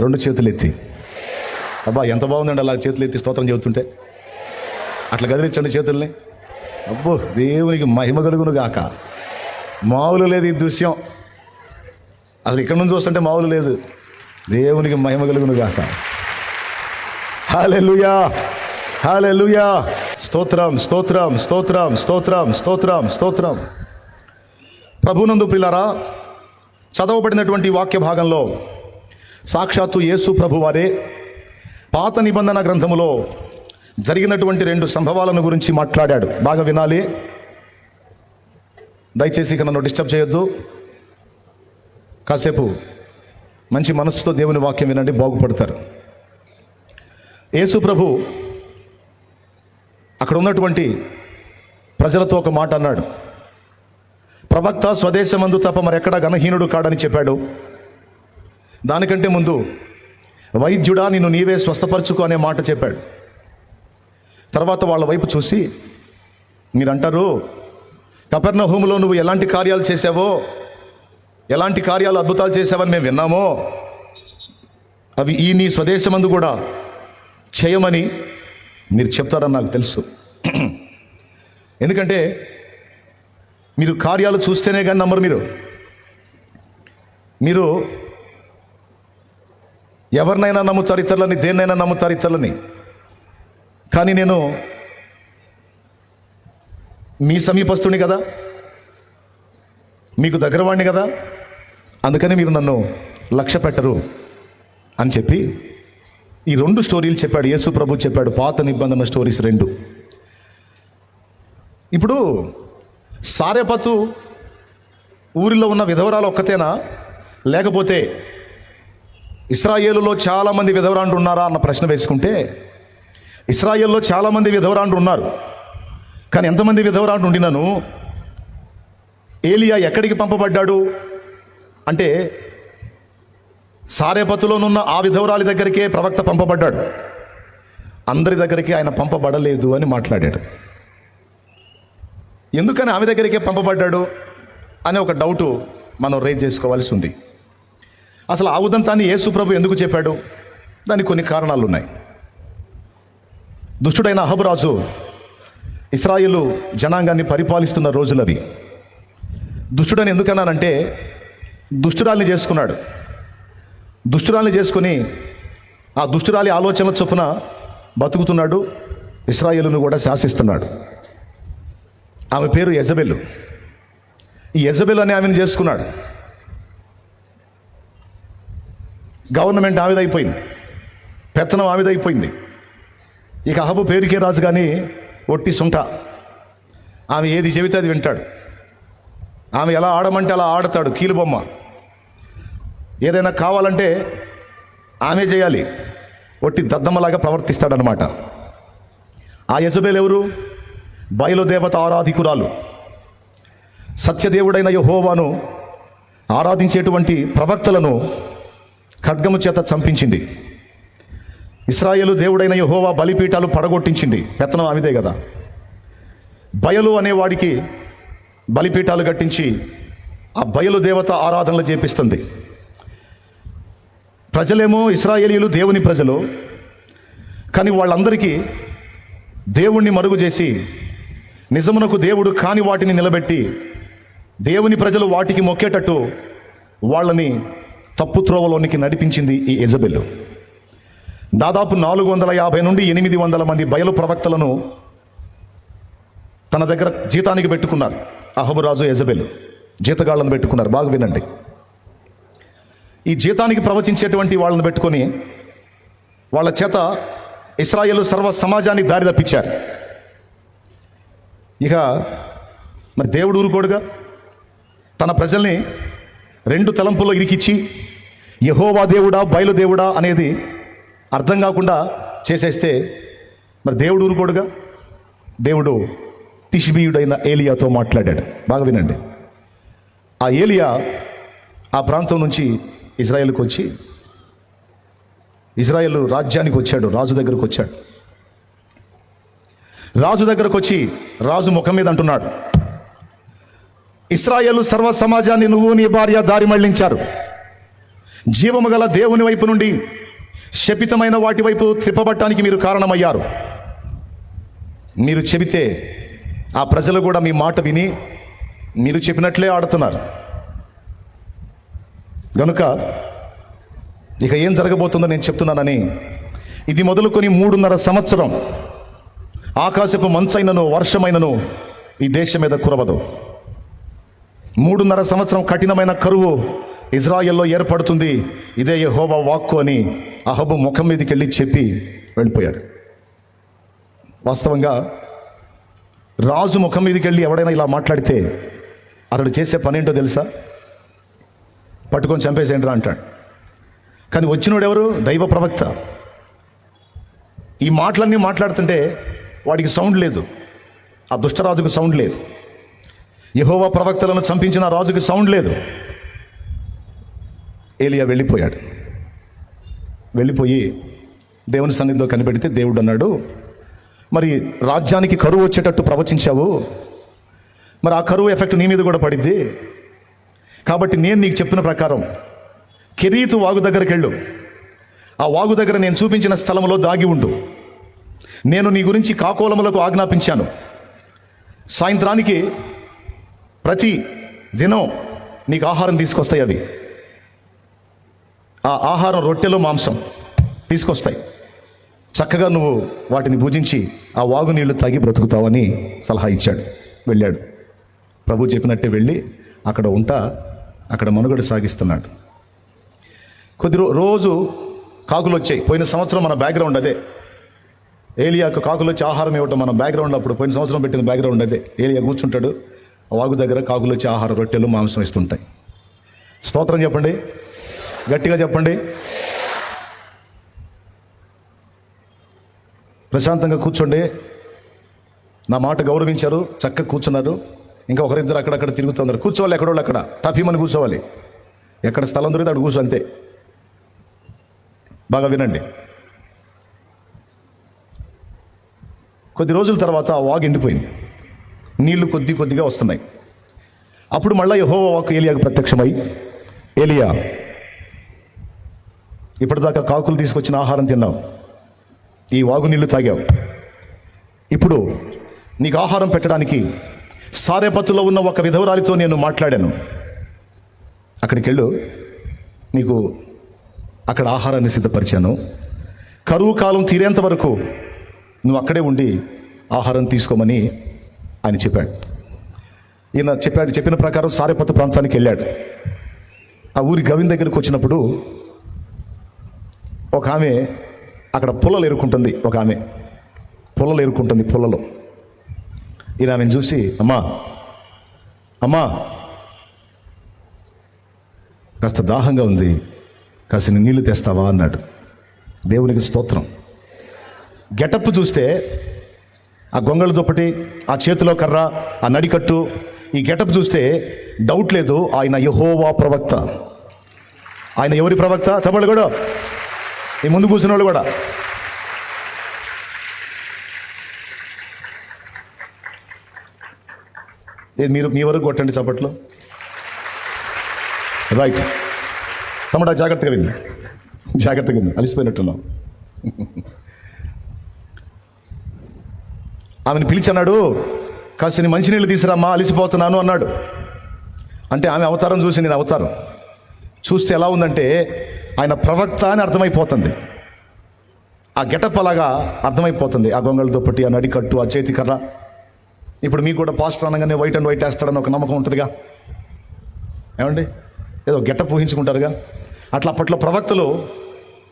రెండు చేతులు ఎత్తి అబ్బా ఎంత బాగుందండి అలా చేతులు ఎత్తి స్తోత్రం చెబుతుంటే. అట్లా కదిలించండి చేతుల్ని. అబ్బో దేవునికి మహిమ కలుగును గాక. మామూలు లేదు ఈ దృశ్యం. అసలు ఇక్కడ నుంచి చూస్తుంటే మామూలు లేదు. దేవునికి మహిమ కలుగును గాక. హాలెలుయా! హాలెలుయా! స్తోత్రం స్తోత్రం స్తోత్రం స్తోత్రం స్తోత్రం స్తోత్రం. ప్రభునందు పిల్లరా చదవబడినటువంటి వాక్య భాగంలో సాక్షాత్తు యేసు ప్రభువారే. పాత నిబంధన గ్రంథములో జరిగినటువంటి రెండు సంభవాలను గురించి మాట్లాడాడు. బాగా వినాలి. దయచేసి ఇక నన్ను డిస్టర్బ్ చేయొద్దు. కాసేపు మంచి మనసుతో దేవుని వాక్యం వినండి బాగుపడతారు. యేసు ప్రభు అక్కడ ఉన్నటువంటి ప్రజలతో ఒక మాట అన్నాడు. ప్రవక్త స్వదేశమందు తప్ప మరెక్కడా గణహీనుడు కాడని చెప్పాడు. దానికంటే ముందు వైద్యుడా నిన్ను నీవే స్వస్థపరచుకో అనే మాట చెప్పాడు. తర్వాత వాళ్ళ వైపు చూసి మీరంటారు కపెర్ణ హోములో నువ్వు ఎలాంటి కార్యాలు చేసావో ఎలాంటి కార్యాలు అద్భుతాలు చేసావని మేము విన్నామో అవి ఈ నీ స్వదేశమందు కూడా చేయమని మీరు చెప్తారని నాకు తెలుసు. ఎందుకంటే మీరు కార్యాలు చూస్తేనే కానీ నమ్మరు మీరు. మీరు ఎవరినైనా నమ్ముతారు ఇతరులని దేన్నైనా నమ్ముతారు ఇతరులని కానీ నేను మీ సమీపస్తుని కదా? మీకు దగ్గరవాణ్ణి కదా? అందుకని మీరు నన్ను లక్ష్య పెట్టరు అని చెప్పి ఈ రెండు స్టోరీలు చెప్పాడు. యేసు ప్రభు చెప్పాడు. పాత నిబంధన స్టోరీస్ రెండు. ఇప్పుడు సారేపతు ఊరిలో ఉన్న విధవరాలు ఒక్కతేనా? లేకపోతే ఇస్రాయేలులో చాలామంది విధవరాండ్రు ఉన్నారా అన్న ప్రశ్న వేసుకుంటే ఇస్రాయేల్లో చాలామంది విధవరాండ్రు ఉన్నారు. కానీ ఎంతమంది విధవరాండ్రు ఉండినను? ఏలియా ఎక్కడికి పంపబడ్డాడు? అంటే సారేపతులోనున్న ఆ విధవరాలి దగ్గరికే ప్రవక్త పంపబడ్డాడు. అందరి దగ్గరికి ఆయన పంపబడలేదు అని మాట్లాడాడు. ఎందుకని ఆమె దగ్గరికే పంపబడ్డాడు అనే ఒక డౌటు మనం రేజ్ చేసుకోవాల్సి ఉంది. అసలు ఆ ఉదంతాన్ని యేసు ప్రభు ఎందుకు చెప్పాడు? దానికి కొన్ని కారణాలు ఉన్నాయి దుష్టుడైన అహబరాజు ఇస్రాయిలు జనాంగాన్ని పరిపాలిస్తున్న రోజులవి. దుష్టుడని ఎందుకన్నానంటే దుష్టురాల్ని చేసుకున్నాడు. దుష్టురాల్ని చేసుకుని ఆ దుష్టురాలి ఆలోచనల చొప్పున బతుకుతున్నాడు ఇస్రాయేలును కూడా శాసిస్తున్నాడు. ఆమె పేరు యజబెల్లు ఈ యజబెల్ అనే ఆమెను చేసుకున్నాడు. గవర్నమెంట్ ఆవిదైపోయింది పెత్తనం ఆవిదైపోయింది ఇక అహబు పేరుకే రాజు కానీ ఒట్టి సుంట. ఆమె ఏది చెబితే అది వింటాడు. ఆమె ఎలా ఆడమంటే అలా ఆడతాడు కీలుబొమ్మ. ఏదైనా కావాలంటే ఆమె చేయాలి. ఒట్టి దద్దమ్మలాగా ప్రవర్తిస్తాడనమాట ఆ యజబేల్ ఎవరు? బయలుదేవత ఆరాధికురాలు. సత్యదేవుడైన యహోవాను ఆరాధించేటువంటి ప్రవక్తలను ఖడ్గము చేత చంపించింది. ఇస్రాయేలు దేవుడైన యహోవా బలిపీఠాలు పడగొట్టించింది. పెత్తనం ఆమెదే కదా బయలు అనేవాడికి బలిపీఠాలు కట్టించి ఆ బయలు దేవత ఆరాధనలు చేపిస్తుంది. ప్రజలేమో ఇస్రాయేలీలు దేవుని ప్రజలు కానీ వాళ్ళందరికీ దేవుణ్ణి మరుగు చేసి నిజమునకు దేవుడు కాని వాటిని నిలబెట్టి దేవుని ప్రజలు వాటికి మొక్కేటట్టు వాళ్ళని తప్పు త్రోవలోనికి నడిపించింది ఈ ఎజబెల్ దాదాపు నాలుగు వందల యాభై నుండి ఎనిమిది వందల మంది బయలు ప్రవక్తలను తన దగ్గర జీతానికి పెట్టుకున్నారు. అహబురాజు ఎజబెల్ జీతగాళ్ళను పెట్టుకున్నారు. బాగా వినండి. ఈ జీతానికి ప్రవచించేటువంటి వాళ్ళని పెట్టుకొని వాళ్ళ చేత ఇస్రాయేల్ సర్వ సమాజాన్ని దారి తప్పించారు. ఇక మరి దేవుడు ఊరుకోడుగా? తన ప్రజల్ని రెండు తలంపుల్లో ఇరికిచ్చి యహోవా దేవుడా బయలుదేవుడా అనేది అర్థం కాకుండా చేసేస్తే మరి దేవుడు ఊరుకోడుగా? దేవుడు తిష్బీయుడైన ఏలియాతో మాట్లాడాడు. బాగా వినండి. ఆ ఏలియా ఆ ప్రాంతం నుంచి ఇజ్రాయెల్కి వచ్చి ఇజ్రాయెల్ రాజ్యానికి వచ్చాడు రాజు దగ్గరకు వచ్చాడు. రాజు దగ్గరకు వచ్చి రాజు ముఖం మీద అంటున్నాడు ఇస్రాయేలు సర్వ సమాజాన్ని నువ్వు నీ భార్య దారి మళ్ళించారు. జీవము గల దేవుని వైపు నుండి శపితమైన వాటి వైపు త్రిప్పబట్టానికి మీరు కారణమయ్యారు. మీరు చెబితే ఆ ప్రజలు కూడా మీ మాట విని మీరు చెప్పినట్లే ఆడుతున్నారు. గనుక ఇక ఏం జరగబోతుందో నేను చెప్తున్నానని ఇది మొదలుకొని మూడున్నర సంవత్సరం ఆకాశపు మంచైనను వర్షమైనను ఈ దేశం మీద కురవదు. మూడున్నర సంవత్సరం కఠినమైన కరువు ఇజ్రాయెల్లో ఏర్పడుతుంది. ఇదే యహోబా వాక్కు అని అహబు ముఖం మీదకి వెళ్ళి చెప్పి వెళ్ళిపోయాడు. వాస్తవంగా రాజు ముఖం మీదకి వెళ్ళి ఎవడైనా ఇలా మాట్లాడితే అతడు చేసే పని ఏంటో తెలుసా? పట్టుకొని చంపేసేయండి రా అంటాడు. కానీ వచ్చినోడు ఎవరు? దైవ ప్రవక్త. ఈ మాటలన్నీ మాట్లాడుతుంటే వాడికి సౌండ్ లేదు. ఆ దుష్టరాజుకు సౌండ్ లేదు. యహోవా ప్రవక్తలను చంపించిన రాజుకి సౌండ్ లేదు. ఏలియా వెళ్ళిపోయాడు. వెళ్ళిపోయి దేవుని సన్నిధిలో కనిపెడితే దేవుడు అన్నాడు మరి రాజ్యానికి కరువు వచ్చేటట్టు ప్రవచించావు? మరి ఆ కరువు ఎఫెక్ట్ నీ మీద కూడా పడిద్ది కాబట్టి నేను నీకు చెప్పిన ప్రకారం కెరీతు వాగు దగ్గరికి వెళ్ళు. ఆ వాగు దగ్గర నేను చూపించిన స్థలంలో దాగి ఉండు. నేను నీ గురించి కాకోలములకు ఆజ్ఞాపించాను. సాయంత్రానికి ప్రతి దినం నీకు ఆహారం తీసుకొస్తాయి అవి. ఆ ఆహారం రొట్టెలు మాంసం తీసుకొస్తాయి. చక్కగా నువ్వు వాటిని భుజించి ఆ వాగు నీళ్ళు తాగి బ్రతుకుతావని సలహా ఇచ్చాడు వెళ్ళాడు. ప్రభు చెప్పినట్టే వెళ్ళి అక్కడ ఉంటా అక్కడ మనుగడ సాగిస్తున్నాడు. కొద్ది రో- రోజు కాకులు వచ్చాయి. పోయిన సంవత్సరం మన బ్యాక్గ్రౌండ్ అదే. ఏలియాకు కాకులు వచ్చి ఆహారం ఇవ్వటం మన బ్యాక్గ్రౌండ్ అప్పుడు పోయిన సంవత్సరం పెట్టిన బ్యాక్గ్రౌండ్ అదే. ఏలియా కూర్చుంటాడు ఆ వాగు దగ్గర కాకులు వచ్చి ఆహారం రొట్టెలు మాంసం ఇస్తుంటాయి. స్తోత్రం చెప్పండి. గట్టిగా చెప్పండి. ప్రశాంతంగా కూర్చోండి. నా మాట గౌరవించారు చక్కగా కూర్చున్నారు. ఇంకా ఒకరిద్దరు అక్కడక్కడ తిరుగుతున్నారు కూర్చోవాలి ఎక్కడోళ్ళు అక్కడ. టఫీమని కూర్చోవాలి. ఎక్కడ స్థలం దొరికితే అక్కడ కూర్చో అంతే. బాగా వినండి. కొద్ది రోజుల తర్వాత ఆ వాగు ఎండిపోయింది. నీళ్ళు కొద్ది కొద్దిగా వస్తున్నాయి. అప్పుడు మళ్ళీ హో వాకు ఏలియాకు ప్రత్యక్షమై ఏలియా ఇప్పటిదాకా కాకులు తీసుకొచ్చిన ఆహారం తిన్నావు. ఈ వాగు నీళ్ళు తాగావు. ఇప్పుడు నీకు ఆహారం పెట్టడానికి సారేపత్తులో ఉన్న ఒక విధవరాలితో నేను మాట్లాడాను. అక్కడికి వెళ్ళు నీకు అక్కడ ఆహారాన్ని సిద్ధపరిచాను. కరువు కాలం తీరేంత వరకు నువ్వు అక్కడే ఉండి ఆహారం తీసుకోమని ఆయన చెప్పాడు. ఈయన చెప్పాడు చెప్పిన ప్రకారం సారేపత్త ప్రాంతానికి వెళ్ళాడు. ఆ ఊరి గవిన్ దగ్గరకు వచ్చినప్పుడు ఒక ఆమె అక్కడ పుల్లలు ఎరుకుంటుంది ఒక ఆమె పుల్లలు ఎరుకుంటుంది పుల్లలో. ఇది ఆమెను చూసి అమ్మా అమ్మా కాస్త దాహంగా ఉంది కాసిన నీళ్ళు తెస్తావా అన్నాడు. దేవునికి స్తోత్రం. గెటప్ చూస్తే ఆ గొంగళ దుప్పటి ఆ చేతిలో కర్ర ఆ నడికట్టు ఈ గెటప్ చూస్తే డౌట్ లేదు ఆయన యహోవా ప్రవక్త. ఆయన ఎవరి ప్రవక్త? చెప్పండి కూడా. ఈ ముందు కూర్చున్న వాళ్ళు కూడా. ఏది మీరు మీ వరకు కొట్టండి చప్పట్లో. రైట్ తమ్ముడు జాగ్రత్తగా విని. జాగ్రత్తగా విని. అలిసిపోయినట్టున్నాం ఆమెను పిలిచన్నాడు కాసిన మంచినీళ్ళు తీసురామ్మా అలిసిపోతున్నాను అన్నాడు. అంటే ఆమె అవతారం చూసి నేను అవతారం. చూస్తే ఎలా ఉందంటే ఆయన ప్రవక్త అని అర్థమైపోతుంది. ఆ గెటప్ అలాగా అర్థమైపోతుంది. ఆ గొంగళ దుప్పటి ఆ నడికట్టు ఆ చేతి కర్ర. ఇప్పుడు మీకు కూడా పాస్టర్ అనగానే వైట్ అండ్ వైట్ వేస్తాడని ఒక నమ్మకం ఉంటుందిగా. ఏమండి? ఏదో గెటప్ ఊహించుకుంటారుగా. అట్లా అప్పట్లో ప్రవక్తలు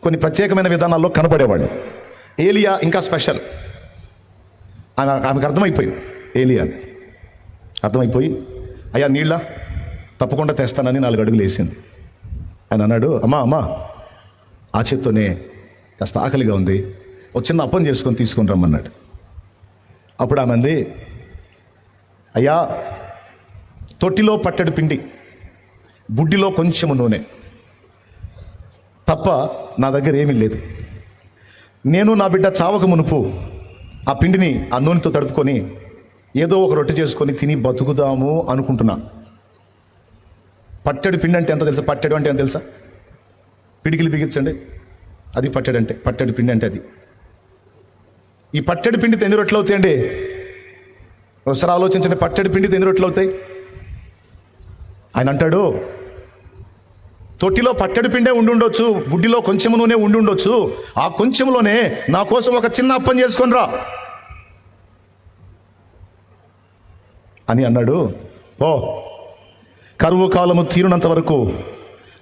కొన్ని ప్రత్యేకమైన విధానాల్లో కనబడేవాళ్ళు. ఏలియా ఇంకా స్పెషల్. ఆమె ఆమెకు అర్థమైపోయింది. ఏలియా అర్థమైపోయి అయ్యా నీళ్ళ? తప్పకుండా తెస్తానని నాలుగు అడుగులు వేసింది. ఆయన అన్నాడు అమ్మా అమ్మా ఆ చేత్తోనే కాస్త ఆకలిగా ఉంది. ఒక చిన్న అప్పం చేసుకొని తీసుకొని రమ్మన్నాడు. అప్పుడు ఆమె అంది అయ్యా తొట్టిలో పట్టడి పిండి బుడ్డిలో కొంచెము నూనె. తప్ప నా దగ్గర ఏమీ లేదు. నేను నా బిడ్డ చావక మునుపు ఆ పిండిని ఆ నూనెతో తడుపుకొని ఏదో ఒక రొట్టె చేసుకొని తిని బతుకుదాము అనుకుంటున్నా. పట్టెడు పిండి అంటే ఎంత తెలుసా? పట్టెడు అంటే ఎంత తెలుసా? పిడికిలు బిగించండి. అది పట్టెడు అంటే పట్టెడు పిండి అంటే అది. ఈ పట్టెడు పిండి ఎన్ని రొట్టెలు అవుతాయండి. ఒకసారి ఆలోచించండి పట్టెడు పిండి ఎన్ని రొట్టెలు అవుతాయి. ఆయన అంటాడు తొట్టిలో పట్టెడు పిండే ఉండి ఉండొచ్చు బుడ్డిలో కొంచెం నూనె ఉండి ఉండొచ్చు. ఆ కొంచెంలోనే నా కోసం ఒక చిన్న అప్పం చేసుకొని రా. అని అన్నాడు ఓ కరువు కాలము తీరినంత వరకు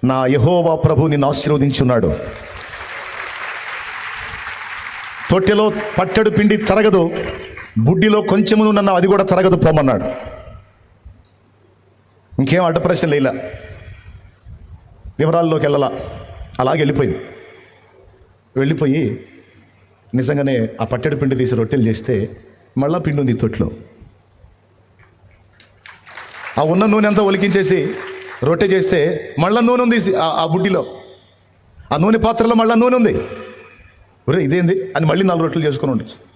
నా యహోవా ప్రభు నిన్ను ఆశీర్వదించున్నాడు. తొట్టెలో పట్టెడు పిండి తరగదు బుడ్డిలో కొంచెము నన్ను అది కూడా తరగదు పోమన్నాడు. ఇంకేం అడ్డ ప్రశ్న లేలా. వివరాల్లోకి వెళ్ళలా. అలాగే వెళ్ళిపోయింది. వెళ్ళిపోయి నిజంగానే ఆ పట్టెడు పిండి తీసి రొట్టెలు చేస్తే మళ్ళా పిండి ఉంది తొట్లో. ఆ ఉన్న నూనె అంతా ఒలికించేసి రొట్టె చేస్తే మళ్ళా నూనె ఉంది ఆ- బుడ్డిలో. ఆ నూనె పాత్రలో మళ్ళా నూనె ఉంది. ఒరే ఇదేంది? అని మళ్ళీ నాలుగు రొట్టెలు చేసుకొని ఉండొచ్చు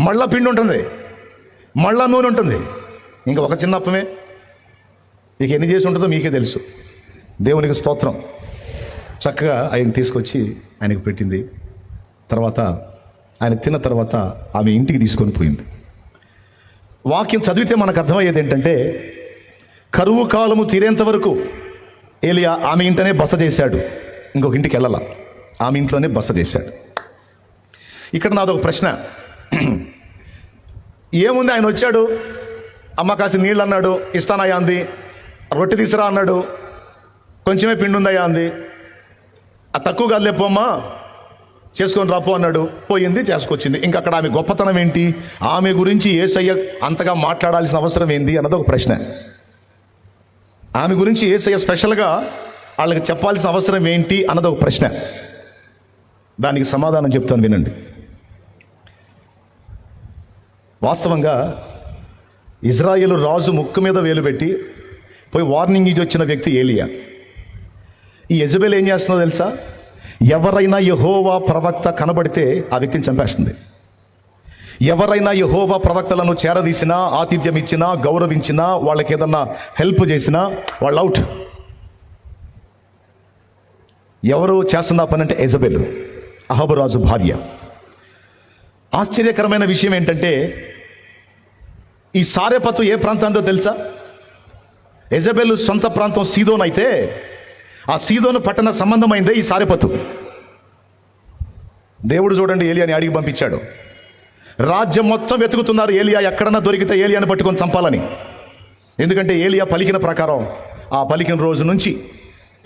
మళ్ళా పిండి ఉంటుంది. మళ్ళా నూనె ఉంటుంది. ఇంకా ఒక చిన్న అప్పమే. ఇక ఎన్ని చేసి ఉంటుందో మీకే తెలుసు. దేవునికి స్తోత్రం. చక్కగా ఆయన తీసుకొచ్చి ఆయనకు పెట్టింది. తర్వాత ఆయన తిన్న తర్వాత ఆమె ఇంటికి తీసుకొని పోయింది. వాక్యం చదివితే మనకు అర్థమయ్యేది ఏంటంటే కరువు కాలము తీరేంత వరకు ఏలియా ఆమె ఇంటనే బస చేశాడు. ఇంకొక ఇంటికి వెళ్ళాల. ఆమె ఇంట్లోనే బస చేశాడు. ఇక్కడ నాదొక ప్రశ్న. ఏముంది ఆయన వచ్చాడు? అమ్మ కాసి నీళ్ళు అన్నాడు ఇస్తానయ్యా అంది. రొట్టె తీసురా అన్నాడు కొంచెమే పిండి ఉందయ్యా అంది. ఆ తక్కువ కదలేపోమ్మా లేపోమ్మా చేసుకొని రాపో అన్నాడు. పోయింది చేసుకొచ్చింది. ఇంకా అక్కడ ఆమె గొప్పతనం ఏంటి? ఆమె గురించి ఏసయ్య అంతగా మాట్లాడాల్సిన అవసరం ఏంది అన్నది ఒక ప్రశ్న. ఆమె గురించి ఏసయ్య స్పెషల్గా వాళ్ళకి చెప్పాల్సిన అవసరం ఏంటి అన్నది ఒక ప్రశ్న. దానికి సమాధానం చెప్తాను వినండి. వాస్తవంగా ఇజ్రాయేల్ రాజు ముక్కు మీద వేలు పెట్టి పోయి వార్నింగ్ ఇచ్చి వచ్చిన వ్యక్తి ఏలియా. ఈ యజబెల్ ఏం చేస్తుందో తెలుసా? ఎవరైనా యహోవా ప్రవక్త కనబడితే ఆ వ్యక్తిని చంపేస్తుంది. ఎవరైనా యహోవా ప్రవక్తలను చేరదీసినా ఆతిథ్యం ఇచ్చినా గౌరవించినా వాళ్ళకి ఏదన్నా హెల్ప్ చేసినా వాళ్ళు అవుట్. ఎవరు చేస్తున్న పని అంటే ఎజబెల్ అహబరాజు భార్య. ఆశ్చర్యకరమైన విషయం ఏంటంటే ఈ సారెపత్తు ఏ ప్రాంతంతో తెలుసా? ఎజబెల్ సొంత ప్రాంతం సీదోన్ అయితే ఆ సీదోను పట్టణ సంబంధమైందే ఈ సారెపతు దేవుడు చూడండి ఏలియాని అడిగి పంపించాడు. రాజ్యం మొత్తం వెతుకుతున్నారు ఏలియా ఎక్కడన్నా దొరికితే ఏలియాని పట్టుకొని చంపాలని. ఎందుకంటే ఏలియా పలికిన ప్రకారం ఆ పలికిన రోజు నుంచి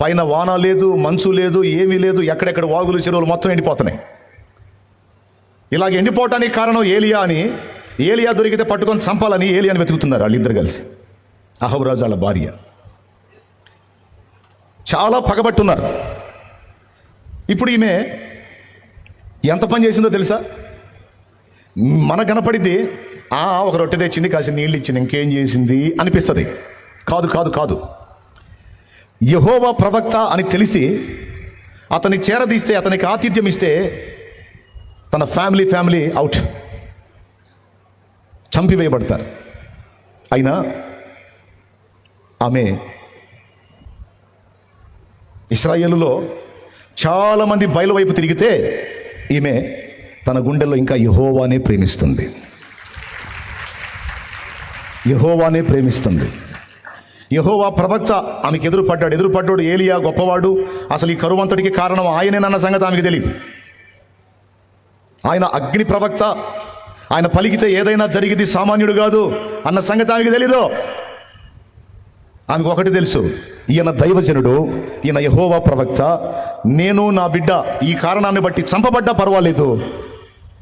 పైన వాన లేదు మంచు లేదు ఏమీ లేదు ఎక్కడెక్కడ వాగులు చెరువులు మొత్తం ఎండిపోతున్నాయి. ఇలాగ ఎండిపోవటానికి కారణం ఏలియా అని ఏలియా దొరికితే పట్టుకొని చంపాలని ఏలియాని వెతుకుతున్నారు వాళ్ళిద్దరు కలిసి. అహబరాజు వాళ్ళ భార్య. చాలా పగబట్టున్నారు. ఇప్పుడు ఈమె ఎంత పని చేసిందో తెలుసా? మన కనపడితే ఆ ఒక రొట్టె తెచ్చింది కాసి నీళ్ళు ఇచ్చింది ఇంకేం చేసింది అనిపిస్తుంది. కాదు కాదు కాదు. యహోవా ప్రవక్త అని తెలిసి అతని చేరదీస్తే అతనికి ఆతిథ్యం ఇస్తే తన ఫ్యామిలీ ఫ్యామిలీ అవుట్. చంపివేయబడతారు. అయినా ఆమె ఇస్రాయేలులో చాలామంది బయలు వైపు తిరిగితే ఈమె తన గుండెల్లో ఇంకా యహోవానే ప్రేమిస్తుంది. యహోవానే ప్రేమిస్తుంది. యహోవా ప్రవక్త ఆమెకు ఎదురుపడ్డాడు. ఎదురుపడ్డాడు ఏలియా గొప్పవాడు. అసలు ఈ కరువంతటికి కారణం ఆయనేనన్న సంగతి ఆమెకు తెలియదు ఆయన అగ్ని ప్రవక్త. ఆయన పలికితే ఏదైనా జరిగింది సామాన్యుడు కాదు అన్న సంగతి ఆమెకు తెలీదు. ఆమెకు ఒకటి తెలుసు. ఈయన దైవజనుడు ఈయన యహోవా ప్రవక్త. నేను నా బిడ్డ ఈ కారణాన్ని బట్టి చంపబడ్డా పర్వాలేదు.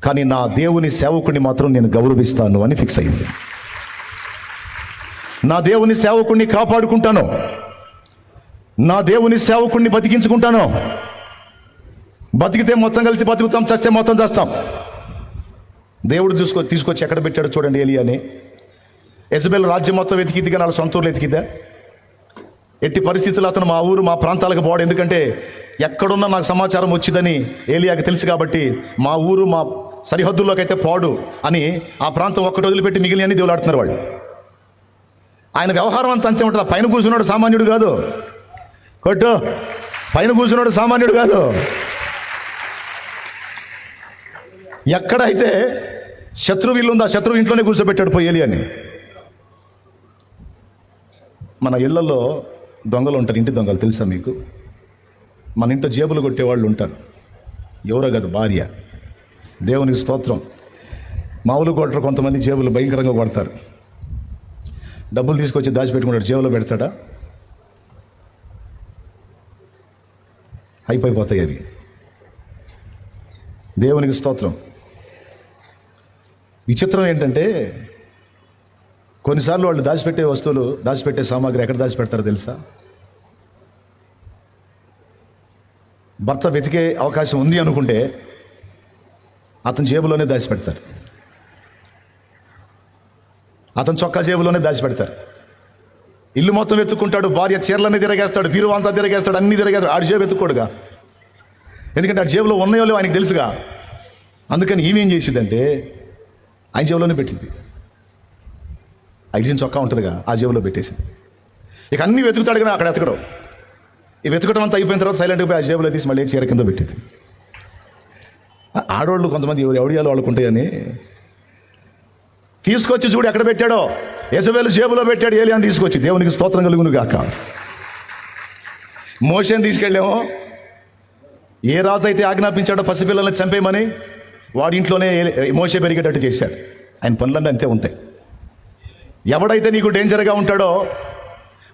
కానీ నా దేవుని సేవకుడిని మాత్రం నేను గౌరవిస్తాను అని ఫిక్స్ అయింది. నా దేవుని సేవకుడిని కాపాడుకుంటాను. నా దేవుని సేవకుడిని బతికించుకుంటాను. బతికితే మొత్తం కలిసి బతుకుతాం చస్తే మొత్తం చేస్తాం. దేవుడు చూసుకో తీసుకొచ్చి ఎక్కడ పెట్టాడు చూడండి ఏలియాని. ఎజబెల్ రాజ్యం మొత్తం వెతికిద్ది కానీ వాళ్ళ సొంత ఊర్లో వెతికిద్దా? ఎట్టి పరిస్థితుల్లో అతను మా ఊరు మా ప్రాంతాలకు పోవడం. ఎందుకంటే ఎక్కడున్నా నాకు సమాచారం వచ్చిందని ఏలియాకి తెలుసు కాబట్టి మా ఊరు మా సరిహద్దుల్లోకి అయితే పోడు అని ఆ ప్రాంతం ఒక్కటి వదిలిపెట్టి మిగిలిన అన్ని దేవులాడుతున్నారు వాళ్ళు. ఆయన వ్యవహారం అంత అంతే ఉంటుంది. పైన కూర్చున్నాడు సామాన్యుడు కాదు. కొట్టు. పైన కూర్చున్నాడు సామాన్యుడు కాదు. ఎక్కడైతే శత్రువు ఇల్లుందా శత్రువు ఇంట్లోనే కూర్చోబెట్టాడు పోయేలి అని మన ఇళ్ళలో దొంగలు ఉంటారు ఇంటి దొంగలు తెలుసా మీకు? మన ఇంట్లో జేబులు కొట్టేవాళ్ళు ఉంటారు. ఎవరో కదా భార్య. దేవునికి స్తోత్రం. మామూలు కొట్టరు కొంతమంది జేబులు భయంకరంగా కొడతారు. డబ్బులు తీసుకొచ్చి దాచిపెట్టుకుంటాడు జేబులో పెడతాడా? అయిపోయిపోతాయి అవి. దేవునికి స్తోత్రం. విచిత్రం ఏంటంటే కొన్నిసార్లు వాళ్ళు దాచిపెట్టే వస్తువులు దాచిపెట్టే సామాగ్రి ఎక్కడ దాచిపెడతారో తెలుసా? భర్త వెతికే అవకాశం ఉంది అనుకుంటే అతని జేబులోనే దాచిపెడతారు. అతని చొక్కా జేబులోనే దాచిపెడతారు. ఇల్లు మొత్తం వెతుక్కుంటాడు భార్య చీరలన్నీ తిరగేస్తాడు బీరువా అంతా తిరగేస్తాడు అన్ని తిరగేస్తాడు ఆడు జేబు వెతుక్కోడుగా. ఎందుకంటే ఆ జేబులో ఉన్నాయో లేవో ఆయనకు తెలుసుగా. అందుకని ఈమె ఏం చేసిందంటే ఆయన జేబులోనే పెట్టింది. ఐజిన్ చొక్కా ఉంటుందిగా ఆ జేబులో పెట్టేసింది ఇక అన్ని వెతుకుతాడు కానీ అక్కడ వెతకడం ఈ వెతకడం అంతా అయిపోయిన తర్వాత సైలెంట్గా పోయి ఆ జేబులో తీసి మళ్ళీ చీర కింద పెట్టింది. ఆడవాళ్ళు కొంతమంది ఎవరు ఎవడియాలు వాళ్ళకు కానీ తీసుకొచ్చి చూడు ఎక్కడ పెట్టాడో. యజబేలు జేబులో పెట్టాడు ఏలి అని తీసుకొచ్చి. దేవునికి స్తోత్రం కలుగును గాక. మోషన్ తీసుకెళ్ళామో. ఏ రాజు అయితే ఆజ్ఞాపించాడో పసిపిల్లల్ని చంపేయమని వాడి ఇంట్లోనే మోసే పెరిగేటట్టు చేశాడు. ఆయన పనులన్నీ అంతే ఉంటాయి. ఎవడైతే నీకు డేంజర్గా ఉంటాడో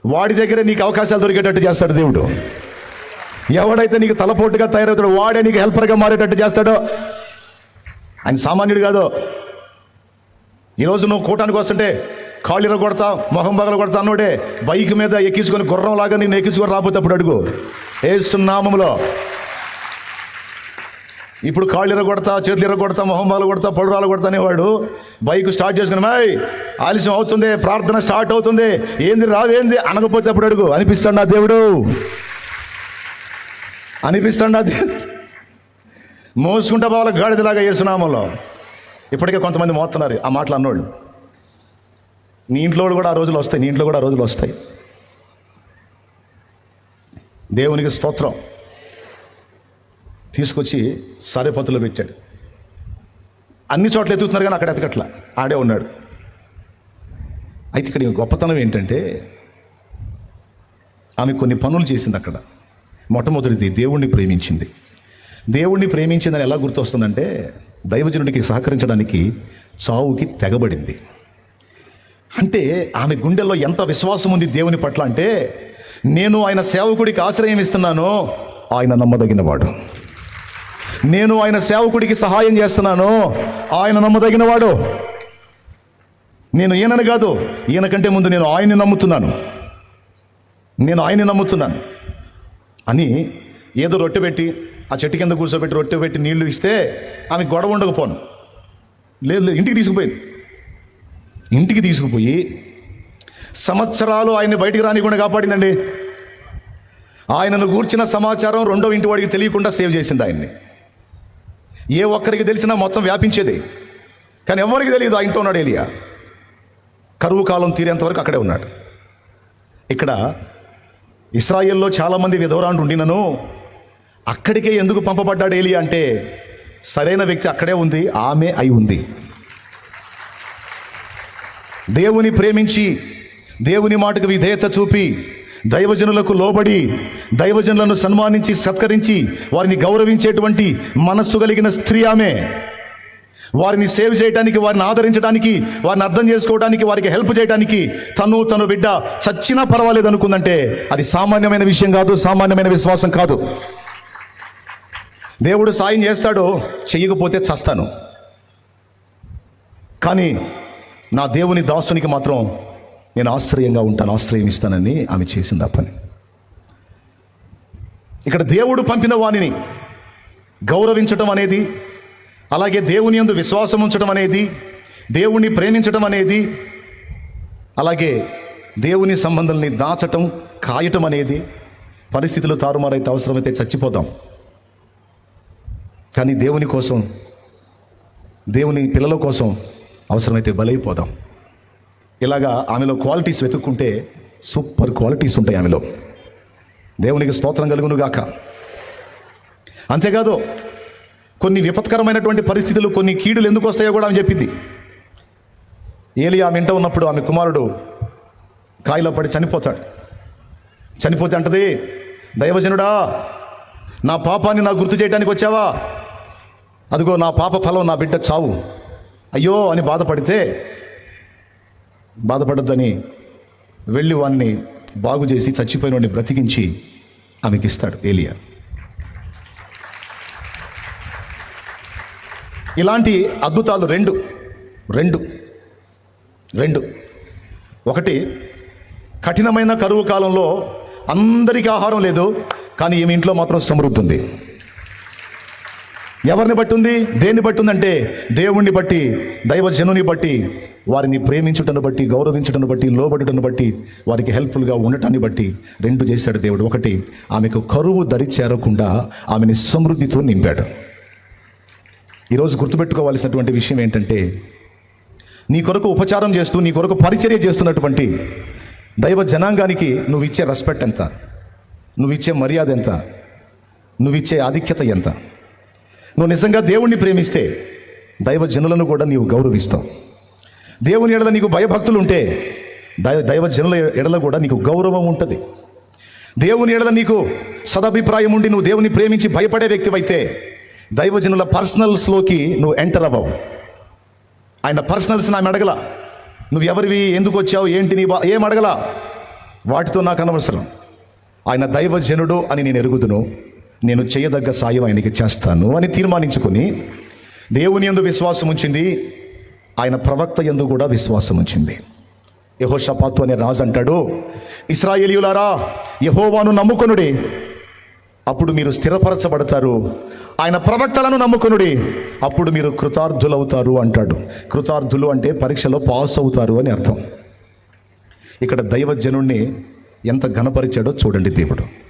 వాడి దగ్గరే నీకు అవకాశాలు దొరికేటట్టు చేస్తాడు దేవుడు. ఎవడైతే నీకు తలపోటుగా తయారవుతాడో వాడే నీకు హెల్పర్గా మారేటట్టు చేస్తాడో ఆయన సామాన్యుడు కాదు. ఈరోజు నువ్వు కూటానికి వస్తుంటే కాళ్ళు కొడతా మొహం పగల కొడతా అన్నోడే బైక్ మీద ఎక్కించుకొని గుర్రం లాగా నేను ఎక్కించుకొని రాబోతే అప్పుడు అడుగు. ఏసునామములో ఇప్పుడు కాళ్ళు ఇరగొడతా చేతులు ఇరగొడతా మొహంబాలు కొడతా పడురాలు కొడతా అనేవాడు బైక్ స్టార్ట్ చేసుకుని మై ఆలస్యం అవుతుంది ప్రార్థన స్టార్ట్ అవుతుంది ఏంది రావేంది? అనకపోతే అప్పుడు అడుగు అనిపిస్తాడు నా దేవుడు? అనిపిస్తాడు నా దేవుడు మోసుకుంటా బావాల గాడిదలాగా ఏసునామంలో ఇప్పటికే కొంతమంది మోస్తున్నారు ఆ మాటలు అన్నోళ్ళు. నీ ఇంట్లో కూడా ఆ రోజులు వస్తాయి నీ ఇంట్లో కూడా ఆ రోజులు వస్తాయి. దేవునికి స్తోత్రం. తీసుకొచ్చి సరేపత్తులో పెట్టాడు. అన్ని చోట్ల ఎత్తుతున్నారు కానీ అక్కడ ఎతకట్ల. ఆడే ఉన్నాడు. అయితే ఇక్కడ గొప్పతనం ఏంటంటే ఆమె కొన్ని పనులు చేసింది అక్కడ. మొట్టమొదటిది దేవుణ్ణి ప్రేమించింది. దేవుణ్ణి ప్రేమించిందని ఎలా గుర్తొస్తుందంటే దైవజనుడికి సహకరించడానికి చావుకి తెగబడింది. అంటే ఆమె గుండెల్లో ఎంత విశ్వాసం ఉంది దేవుని పట్ల అంటే నేను ఆయన సేవకుడికి ఆశ్రయం ఇస్తున్నాను ఆయన నమ్మదగినవాడు. నేను ఆయన సేవకుడికి సహాయం చేస్తున్నాను. ఆయన నమ్మదగిన వాడు నేను ఈయనని కాదు ఈయన కంటే ముందు నేను ఆయన్ని నమ్ముతున్నాను. నేను ఆయన్ని నమ్ముతున్నాను. అని ఏదో రొట్టె పెట్టి ఆ చెట్టు కింద కూర్చోబెట్టి రొట్టె పెట్టి నీళ్ళు ఇస్తే ఆమె గొడవ ఉండకపోను. లేదు లేదు ఇంటికి తీసుకుపోయింది. ఇంటికి తీసుకుపోయి సంవత్సరాలు ఆయన్ని బయటికి రానికుండా కాపాడిందండి. ఆయనను కూర్చిన సమాచారం రెండో ఇంటి వాడికి తెలియకుండా సేవ్ చేసింది ఆయన్ని. ఏ ఒక్కరికి తెలిసినా మొత్తం వ్యాపించేది. కానీ ఎవరికి తెలియదు ఆ ఇంట్లో ఉన్నాడు ఏలియా. కరువు కాలం తీరేంత వరకు అక్కడే ఉన్నాడు. ఇక్కడ ఇస్రాయిల్లో చాలామంది విధవరాండు ఉండినను అక్కడికే ఎందుకు పంపబడ్డాడు ఏలియా అంటే సరైన వ్యక్తి అక్కడే ఉంది ఆమె అయి ఉంది. దేవుని ప్రేమించి దేవుని మాటకు విధేయత చూపి దైవజనులకు లోబడి దైవజనులను సన్మానించి సత్కరించి వారిని గౌరవించేటువంటి మనస్సు కలిగిన స్త్రీ ఆమె. వారిని సేవ్ చేయడానికి వారిని ఆదరించడానికి వారిని అర్థం చేసుకోవడానికి వారికి హెల్ప్ చేయడానికి తను తను బిడ్డ చచ్చినా పర్వాలేదు అనుకుందంటే అది సామాన్యమైన విషయం కాదు సామాన్యమైన విశ్వాసం కాదు. దేవుడు సాయం చేస్తాడో చెయ్యకపోతే చస్తాను. కానీ నా దేవుని దాసునికి మాత్రం నేను ఆశ్రయంగా ఉంటాను ఆశ్రయం ఇస్తానని ఆమె చేసింది ఆ పని. ఇక్కడ దేవుడు పంపిన వాణిని గౌరవించటం అనేది అలాగే దేవుని యందు విశ్వాసం ఉంచడం అనేది దేవుణ్ణి ప్రేమించడం అనేది అలాగే దేవుని సంబంధాలని దాచటం కాయటం అనేది పరిస్థితులు తారుమారైతే అవసరమైతే చచ్చిపోతాం కానీ దేవుని కోసం దేవుని పిల్లల కోసం అవసరమైతే బలైపోదాం. ఇలాగా ఆమెలో క్వాలిటీస్ వెతుక్కుంటే సూపర్ క్వాలిటీస్ ఉంటాయి ఆమెలో. దేవునికి స్తోత్రం కలుగును గాక అంతేకాదు కొన్ని విపత్కరమైనటువంటి పరిస్థితులు కొన్ని కీడులు ఎందుకు వస్తాయో కూడా ఆమె చెప్పింది ఏలి ఆమె ఇంట ఉన్నప్పుడు ఆమె కుమారుడు కాయిలో పడి చనిపోతాడు. చనిపోతే అంటది దైవజనుడా నా పాపాన్ని నాకు గుర్తు చేయడానికి వచ్చావా? అదిగో నా పాప ఫలం నా బిడ్డ చావు. అయ్యో అని బాధపడితే బాధపడద్దని వెళ్ళి వాడిని బాగు చేసి చచ్చిపోయిన వాడిని బ్రతికించి ఆమెకి ఇస్తాడు ఏలియా. ఇలాంటి అద్భుతాలు రెండు రెండు రెండు. ఒకటి కఠినమైన కరువు కాలంలో అందరికీ ఆహారం లేదు కానీ ఈమె ఇంట్లో మాత్రం సమృద్ధి ఉంది. ఎవరిని బట్టి ఉంది దేన్ని బట్టి ఉందంటే దేవుణ్ణి బట్టి దైవజనుని బట్టి వారిని ప్రేమించుటను బట్టి గౌరవించుటను బట్టి లోబడుటను బట్టి వారికి హెల్ప్ఫుల్గా ఉండటాన్ని బట్టి రెండు చేశాడు దేవుడు. ఒకటి ఆమెకు కరువు దరి చేరకుండా ఆమెని సమృద్ధితో నింపాడు. ఈరోజు గుర్తుపెట్టుకోవాల్సినటువంటి విషయం ఏంటంటే నీ కొరకు ఉపచారం చేస్తూ నీ కొరకు పరిచర్య చేస్తున్నటువంటి దైవ జనాంగానికి నువ్వు ఇచ్చే రెస్పెక్ట్ ఎంత? నువ్వు ఇచ్చే మర్యాద ఎంత? నువ్వు ఇచ్చే ఆధిక్యత ఎంత? నువ్వు నిజంగా దేవుణ్ణి ప్రేమిస్తే దైవ జనులను కూడా నీవు గౌరవిస్తావు. దేవుని ఎడల నీకు భయభక్తులు ఉంటే దైవ దైవ జనుల ఎడల కూడా నీకు గౌరవం ఉంటుంది. దేవుని ఎడల నీకు సదభిప్రాయం ఉండి నువ్వు దేవుని ప్రేమించి భయపడే వ్యక్తివైతే దైవజనుల పర్సనల్స్లోకి నువ్వు ఎంటర్ అవ్వవు. ఆయన పర్సనల్స్ ఆమె అడగల. నువ్వు ఎవరివి ఎందుకు వచ్చావు ఏంటి నీ బా ఏం అడగల. వాటితో నాకు అనవసరం. ఆయన దైవజనుడు అని నేను ఎరుగుదును. నేను చేయదగ్గ సాయం ఆయనకి చేస్తాను అని తీర్మానించుకుని దేవుని ఎందు విశ్వాసం ఉంచింది. ఆయన ప్రవక్త ఎందు కూడా విశ్వాసం ఉంచింది. యహోషపాతు అనే రాజు అంటాడు ఇస్రాయేలీయులారా యహోవాను నమ్ముకొనుడి. అప్పుడు మీరు స్థిరపరచబడతారు. ఆయన ప్రవక్తలను నమ్ముకొనుడి. అప్పుడు మీరు కృతార్థులవుతారు అంటాడు. కృతార్థులు అంటే పరీక్షలో పాస్ అవుతారు అని అర్థం. ఇక్కడ దైవజనుణ్ణి ఎంత ఘనపరిచాడో చూడండి దేవుడు.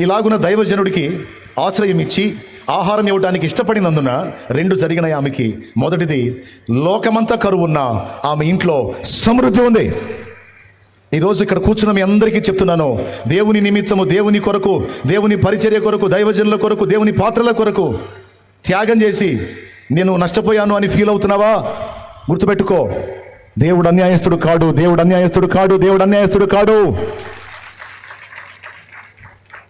ఇలాగున దైవజనుడికి ఆశ్రయం ఇచ్చి ఆహారం ఇవ్వడానికి ఇష్టపడినందున రెండు జరిగిన ఆమెకి. మొదటిది లోకమంతా కరువున్న ఆమె ఇంట్లో సమృద్ధి ఉంది. ఈరోజు ఇక్కడ కూర్చున్న మీ అందరికీ చెప్తున్నాను దేవుని నిమిత్తము దేవుని కొరకు దేవుని పరిచర్య కొరకు దైవజనుల కొరకు దేవుని పాత్రల కొరకు త్యాగం చేసి నేను నష్టపోయాను అని ఫీల్ అవుతున్నావా? గుర్తుపెట్టుకో దేవుడు అన్యాయస్తుడు కాడు దేవుడు అన్యాయస్తుడు కాడు దేవుడు అన్యాయస్తుడు కాడు.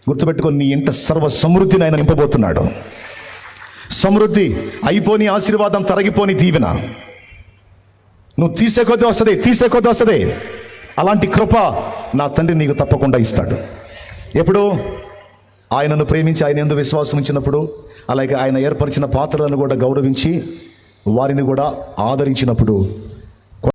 గుర్తుపెట్టుకొని నీ ఇంట సర్వ సమృద్ధిని ఆయన నింపబోతున్నాడు. సమృద్ధి అయిపోని ఆశీర్వాదం తరగిపోని దీవెన. నువ్వు తీసే కొద్ది వస్తుంది తీసే కొద్ది వస్తుంది. అలాంటి కృప నా తండ్రి నీకు తప్పకుండా ఇస్తాడు. ఎప్పుడు? ఆయనను ప్రేమించి ఆయన ఎందు విశ్వాసం ఇచ్చినప్పుడు అలాగే ఆయన ఏర్పరిచిన పాత్రలను కూడా గౌరవించి వారిని కూడా ఆదరించినప్పుడు